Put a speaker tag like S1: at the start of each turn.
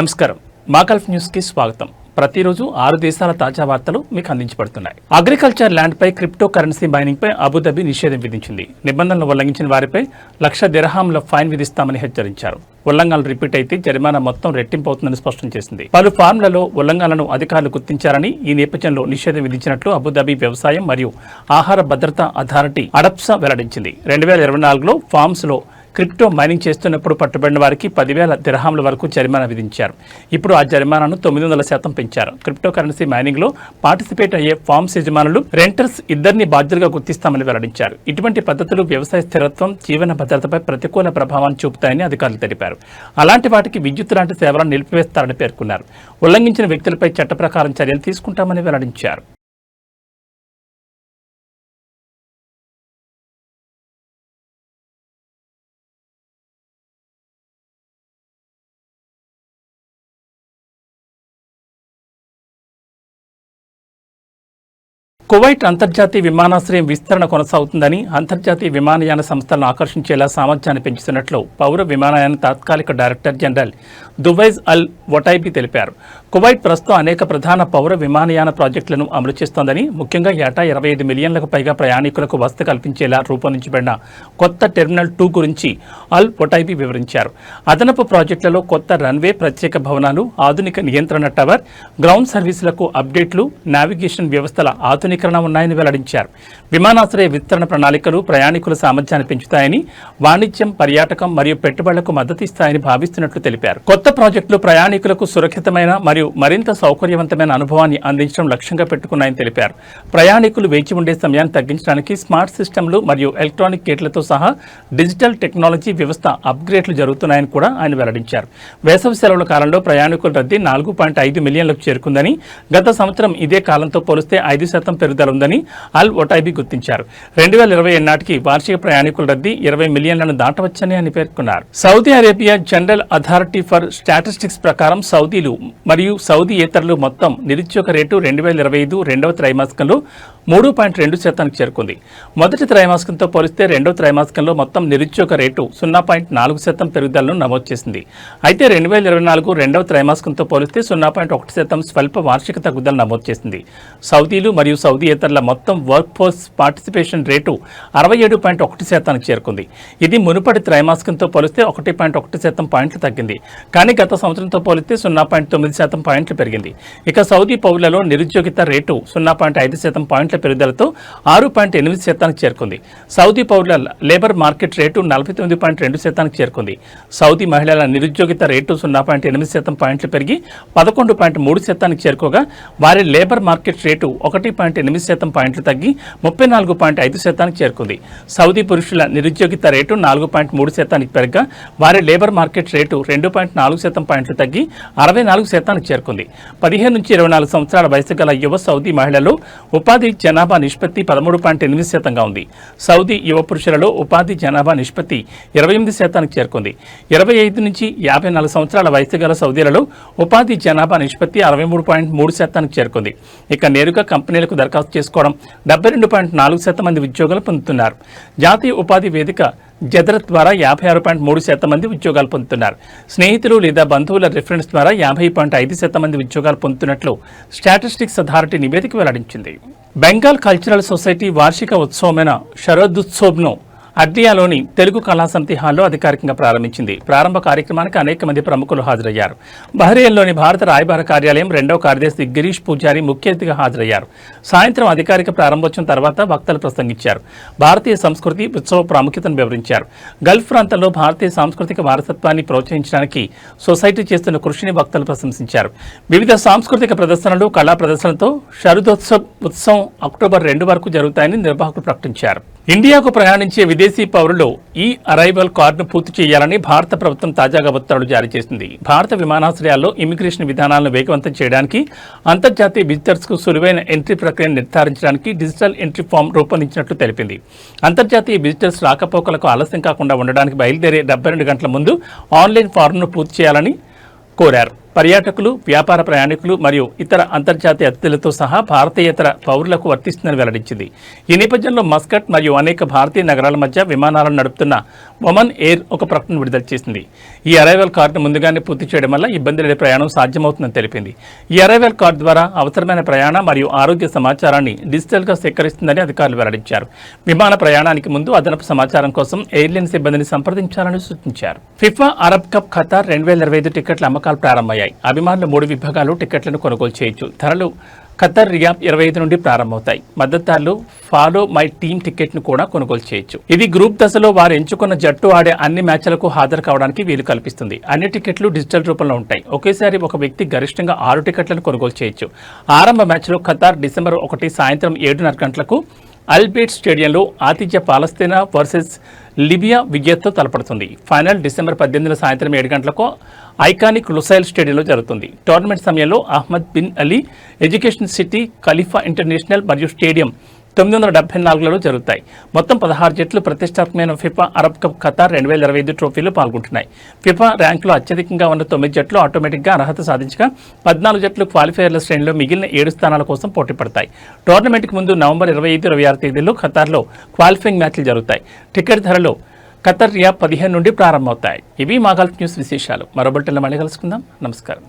S1: నమస్కారం. మాకల్ఫ్ న్యూస్కి స్వాగతం. ప్రతిరోజు ఆరు దేశాల తాజా వార్తలు మీకు అందించబడుతున్నాయి. అగ్రికల్చర్ ల్యాండ్పై క్రిప్టో కరెన్సీ మైనింగ్పై అబుదాబి నిషేధం విధించింది. నిబంధనలు ఉల్లంఘించిన వారిపై లక్ష దిరహాంల ఫైన్ విధిస్తామని హెచ్చరించారు. ఉల్లంఘనలు రిపీట్ అయితే జరిమానా మొత్తం రెట్టింపు అవుతుందని స్పష్టం చేసింది. పలు ఫార్మ్లలో ఉల్లంఘనలను అధికారులు గుర్తించారని ఈ నేపథ్యంలో నిషేధం విధించినట్లు అబుదాబి వ్యవసాయం మరియు ఆహార భద్రతా అథారిటీ అడప్సా వెల్లడించింది. రెండు వేల ఇరవై నాలుగులో ఫార్మ్స్లో లో క్రిప్టో మైనింగ్ చేస్తున్నప్పుడు పట్టుబడిన వారికి పదివేల దిరహాముల వరకు జరిమానా విధించారు. ఇప్పుడు ఆ జరిమానాను తొమ్మిది వందల శాతం పెంచారు. క్రిప్టో కరెన్సీ మైనింగ్లో పార్టిసిపేట్ అయ్యే ఫార్మ్స్ యజమానులు రెంటర్స్ ఇద్దరిని బాధ్యులుగా గుర్తిస్తామని వెల్లడించారు. ఇటువంటి పద్ధతులు వ్యవసాయ స్థిరత్వం జీవన భద్రతపై ప్రతికూల ప్రభావాన్ని చూపుతాయని అధికారులు తెలిపారు. అలాంటి వాటికి విద్యుత్ లాంటి సేవలను నిలిపివేస్తారని పేర్కొన్నారు. ఉల్లంఘించిన వ్యక్తులపై చట్ట ప్రకారం చర్యలు తీసుకుంటామని వెల్లడించారు. కువైట్ అంతర్జాతీయ విమానాశ్రయం విస్తరణ కొనసాగుతుందని అంతర్జాతీయ విమానయాన సంస్థలను ఆకర్షించేలా సామర్థ్యాన్ని పెంచుతున్నట్లు పౌర విమానయాన తాత్కాలిక డైరెక్టర్ జనరల్ దువైజ్ అల్ వటైబీ తెలిపారు. కువైట్ ప్రస్తుతం అనేక ప్రధాన పౌర విమానయాన ప్రాజెక్టులను అమలు చేస్తోందని ముఖ్యంగా ఏటా ఇరవై ఐదు మిలియన్లకు పైగా ప్రయాణికులకు వసతి కల్పించేలా రూపొందించబడిన కొత్త టెర్మినల్ టూ గురించి అల్ వటైబీ వివరించారు. అదనపు ప్రాజెక్టులలో కొత్త రన్వే ప్రత్యేక భవనాలు ఆధునిక నియంత్రణ టవర్ గ్రౌండ్ సర్వీసులకు అప్డేట్లు నావిగేషన్ వ్యవస్థల ఆధునిక ఆధునీకరణ ఉన్నాయని వెల్లడించారు. విమానాశ్రయ విస్తరణ ప్రణాళికలు ప్రయాణికుల సామర్థ్యాన్ని పెంచుతాయని వాణిజ్యం పర్యాటకం మరియు పెట్టుబడులకు మద్దతు ఇస్తాయని భావిస్తున్నట్లు తెలిపారు. కొత్త ప్రాజెక్టులు ప్రయాణికులకు సురక్షితమైన మరియు మరింత సౌకర్యవంతమైన అనుభవాన్ని అందించడం లక్ష్యంగా పెట్టుకున్నాయని తెలిపారు. ప్రయాణికులు వేచి ఉండే సమయాన్ని తగ్గించడానికి స్మార్ట్ సిస్టమ్లు మరియు ఎలక్ట్రానిక్ గేట్లతో సహా డిజిటల్ టెక్నాలజీ వ్యవస్థ అప్గ్రేడ్లు జరుగుతున్నాయని కూడా ఆయన వెల్లడించారు. వేసవి సెలవుల కాలంలో ప్రయాణికుల రద్దీ నాలుగు పాయింట్ ఐదు మిలియన్లకు చేరుకుందని గత సంవత్సరం ఇదే కాలంతో పోలిస్తే ఐదు శాతం పెరుగుదల ఉందని అల్ ఒటైబి గుర్తించారు. రెండు వేల ఇరవై నాటికి వార్షిక ప్రయాణికుల రద్దీ ఇరవై మిలియన్లను దాటవచ్చని ఆయన పేర్కొన్నారు. Saudi Arabia general authority for statistics ప్రకారం సౌదీలు మరియు సౌదీ ఇతరులు మొత్తం నిరుద్యోగ రేటు రెండు వేల ఇరవై ఐదు రెండవ త్రైమాసికంలో మూడు పాయింట్ రెండు శాతానికి చేరుకుంది. మొదటి త్రైమాసికంతో పోలిస్తే రెండవ త్రైమాసికంలో మొత్తం నిరుద్యోగ రేటు సున్నా పాయింట్ నాలుగు శాతం పెరుగుదలను నమోదు చేసింది. అయితే రెండు వేల ఇరవై నాలుగు రెండవ త్రైమాసికంతో పోలిస్తే సున్నా పాయింట్ ఒకటి శాతం స్వల్ప వార్షిక తగ్గుదల నమోదు చేసింది. సౌదీలు మరియు సౌదీయేతరుల మొత్తం వర్క్ ఫోర్స్ పార్టిసిపేషన్ రేటు అరవై ఏడు పాయింట్ ఒకటి శాతానికి చేరుకుంది. ఇది మునుపటి త్రైమాసికంతో పోలిస్తే ఒకటి పాయింట్ ఒకటి శాతం పాయింట్లు తగ్గింది. కానీ గత సంవత్సరంతో పోలిస్తే సున్నా పాయింట్ తొమ్మిది శాతం పాయింట్లు పెరిగింది. ఇక సౌదీ పౌరులలో నిరుద్యోగిత రేటు సున్నా పాయింట్ ఐదు శాతం పాయింట్ పాయింట్ల పెరుగుదలతో ఆరు పాయింట్ ఎనిమిది శాతానికి చేరుకుంది. సౌదీ పౌరుల లేబర్ మార్కెట్ రేటు నలభై తొమ్మిది పాయింట్ రెండు శాతానికి చేరుకుంది. సౌదీ మహిళల నిరుద్యోగిత రేటు సున్నా పాయింట్ ఎనిమిది శాతం పాయింట్లు పెరిగి పదకొండు పాయింట్ మూడు శాతానికి చేరుకోగా వారి లేబర్ మార్కెట్ రేటు ఒకటి పాయింట్ ఎనిమిది శాతం పాయింట్లు తగ్గి ముప్పై నాలుగు పాయింట్ ఐదు శాతానికి చేరుకుంది. సౌదీ పురుషుల నిరుద్యోగిత రేటు నాలుగు పాయింట్ మూడు శాతానికి పెరగగా వారి లేబర్ మార్కెట్ రేటు రెండు పాయింట్ నాలుగు శాతం పాయింట్లు తగ్గి అరవై నాలుగు శాతానికి చేరుకుంది. పదిహేను నుంచి ఇరవై నాలుగు సంవత్సరాల వయసు గల యువ సౌదీ మహిళలు ఉపాధి జనాభా నిష్పత్తి పదమూడు పాయింట్ ఎనిమిది శాతంగా ఉంది. సౌదీ యువ పురుషులలో ఉపాధి జనాభా నిష్పత్తి ఇరవై ఎనిమిది శాతానికి చేరుకుంది. ఇరవై ఐదు నుంచి యాభై నాలుగు సంవత్సరాల వయసు గల సౌదీలలో ఉపాధి జనాభా నిష్పత్తి అరవై మూడు పాయింట్ మూడు శాతానికి చేరుకుంది. ఇక నేరుగా కంపెనీలకు దరఖాస్తు చేసుకోవడం డెబ్బై రెండు పాయింట్ నాలుగు శాతం మంది ఉద్యోగాలు పొందుతున్నారు. జాతీయ ఉపాధి వేదిక జదరత్ ద్వారా యాభై ఆరు పాయింట్ మూడు శాతం మంది ఉద్యోగాలు పొందుతున్నారు. స్నేహితులు లేదా బంధువుల రిఫరెన్స్ ద్వారా యాభై పాయింట్ ఐదు శాతం మంది ఉద్యోగాలు పొందుతున్నట్లు స్టాటిస్టిక్స్ అథారిటీ నివేదిక వెల్లడించింది. బెంగాల్ కల్చరల్ సొసైటీ వార్షిక ఉత్సవమైన శరదోత్సవ్ను అడ్డియాలోని తెలుగు కళాసమితి హాల్లో అధికారికంగా ప్రారంభించింది. ప్రారంభ కార్యక్రమానికి అనేక మంది ప్రముఖులు హాజరయ్యారు. బహ్రెయిన్లోని భారత రాయబార కార్యాలయం రెండవ కార్యదర్శి గిరీష్ పూజారి ముఖ్య అతిథిగా హాజరయ్యారు. సాయంత్రం అధికారిక ప్రారంభోత్సవం తర్వాత వక్తలు ప్రసంగించారు. భారతీయ సంస్కృతి ఉత్సవ ప్రాముఖ్యతను వివరించారు. గల్ఫ్ ప్రాంతంలో భారతీయ సాంస్కృతిక వారసత్వాన్ని ప్రోత్సహించడానికి సొసైటీ చేస్తున్న కృషిని వక్తలు ప్రశంసించారు. వివిధ సాంస్కృతిక ప్రదర్శనలు కళా ప్రదర్శనలతో శరదోత్సవ్ ఉత్సవం అక్టోబర్ రెండు వరకు జరుగుతాయని నిర్వాహకులు ప్రకటించారు. ఇండియాకు ప్రయాణించే విదేశీ పౌరులు ఈ అరైవల్ కార్డును పూర్తి చేయాలని భారత ప్రభుత్వం తాజాగా ఉత్తర్వులు జారీ చేసింది. భారత విమానాశ్రయాల్లో ఇమిగ్రేషన్ విధానాలను వేగవంతం చేయడానికి అంతర్జాతీయ విజిటర్స్కు సులువైన ఎంట్రీ ప్రక్రియను నిర్ధారించడానికి డిజిటల్ ఎంట్రీ ఫామ్ రూపొందించినట్లు తెలిపింది. అంతర్జాతీయ విజిటర్స్ రాకపోకలకు ఆలస్యం కాకుండా ఉండడానికి బయలుదేరే డెబ్బై రెండు గంటల ముందు ఆన్లైన్ ఫారంను పూర్తి చేయాలని కోరారు. పర్యాటకులు వ్యాపార ప్రయాణికులు మరియు ఇతర అంతర్జాతీయ అతిథులతో సహా భారతీయేతర పౌరులకు వర్తిస్తుందని వెల్లడించింది. ఈ నేపథ్యంలో మస్కట్ మరియు అనేక భారతీయ నగరాల మధ్య విమానాలను నడుపుతున్న ఒమన్ ఎయిర్ ఒక ప్రకటన విడుదల చేసింది. ఈ అరైవల్ కార్డును ముందుగానే పూర్తి చేయడం వల్ల ఇబ్బంది లేని ప్రయాణం సాధ్యమవుతుందని తెలిపింది. ఈ అరైవల్ కార్డు ద్వారా అవసరమైన ప్రయాణ మరియు ఆరోగ్య సమాచారాన్ని డిజిటల్గా సేకరిస్తుందని అధికారులు వెల్లడించారు. విమాన ప్రయాణానికి ముందు అదనపు సమాచారం కోసం ఎయిర్లైన్ సిబ్బందిని సంప్రదించాలని సూచించారు. ఫిఫా అరబ్ కప్ ఖతార్ రెండు వేల ఇరవై ఐదు టికెట్ల అమ్మకాలు ప్రారంభమయ్యాయి. అభిమానులు మూడు విభాగాలు టికెట్లను కొనుగోలు చేయొచ్చు. ధరలు ఖతర్ రియాబ్ ఇరవై ఐదు నుండి ప్రారంభమవుతాయి. మద్దతుదారులు ఫాలో మై టీమ్ టికెట్ను కూడా కొనుగోలు చేయొచ్చు. ఇది గ్రూప్ దశలో వారు ఎంచుకున్న జట్టు ఆడే అన్ని మ్యాచ్లకు హాజరు కావడానికి వీలు కల్పిస్తుంది. అన్ని టికెట్లు డిజిటల్ రూపంలో ఉంటాయి. ఒకేసారి ఒక వ్యక్తి గరిష్టంగా ఆరు టికెట్లను కొనుగోలు చేయొచ్చు. ఆరంభ మ్యాచ్లో ఖతార్ డిసెంబర్ ఒకటి సాయంత్రం ఏడున్నర గంటలకు అల్బేట్ స్టేడియంలో ఆతిథ్య పాలస్తీనా వర్సెస్ లిబియా విజేతతో తలపడుతుంది. ఫైనల్ డిసెంబర్ పద్దెనిమిది సాయంత్రం ఏడు గంటలకు ఐకానిక్ లుసైల్ స్టేడియంలో జరుగుతుంది. టోర్నమెంట్ సమయంలో Ahmad bin Ali education city Khalifa international మరియు స్టేడియం తొమ్మిది వందల డెబ్బై నాలుగులలో జరుగుతాయి. మొత్తం పదహారు జట్లు ప్రతిష్టాత్మకమైన ఫిఫా అరబ్ కప్ ఖతార్ రెండు వేల ఇరవై ఐదు ట్రోఫీలో పాల్గొంటున్నాయి. ఫిఫా ర్యాంకులో అత్యధికంగా ఉన్న తొమ్మిది జట్లు ఆటోమేటిక్గా అర్హత సాధించగా పద్నాలుగు జట్లు క్వాలిఫైయర్ల శ్రేణిలో మిగిలిన ఏడు స్థానాల కోసం పోటీ పడతాయి. టోర్నమెంట్కి ముందు నవంబర్ ఇరవై ఐదు ఇరవై ఆరు తేదీల్లో ఖతార్లో క్వాలిఫైయింగ్ మ్యాచ్లు జరుగుతాయి. టికెట్ ధరలు ఖతర్ రియా పదిహేను నుండి ప్రారంభమవుతాయి. ఇవి మా గల్ఫ్ న్యూస్ విశేషాలు. మరో బులెటిన్లో మళ్ళీ కలుసుకుందాం. నమస్కారం.